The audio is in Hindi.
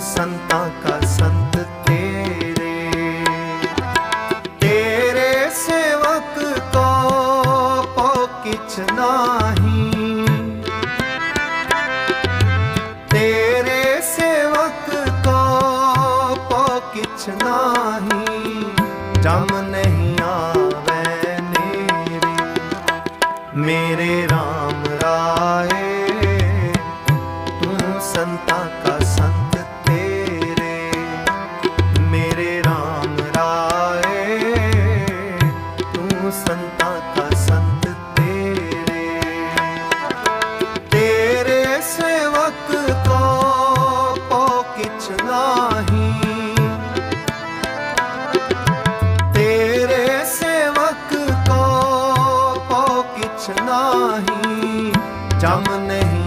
संता का संत तेरे। तेरे सेवक को पो किछ नाही तेरे सेवक को पो किछ नाही जम नहीं आवे नेरे मेरे राम राय तू संता का ਜਗਤ ਕੋ ਪੋ ਕਿਛ ਨਾਹੀ। ਤੇਰੇ ਸੇਵਕ ਕੋ ਪੋ ਕਿਛ ਨਾਹੀ। ਜਮ ਨਹੀਂ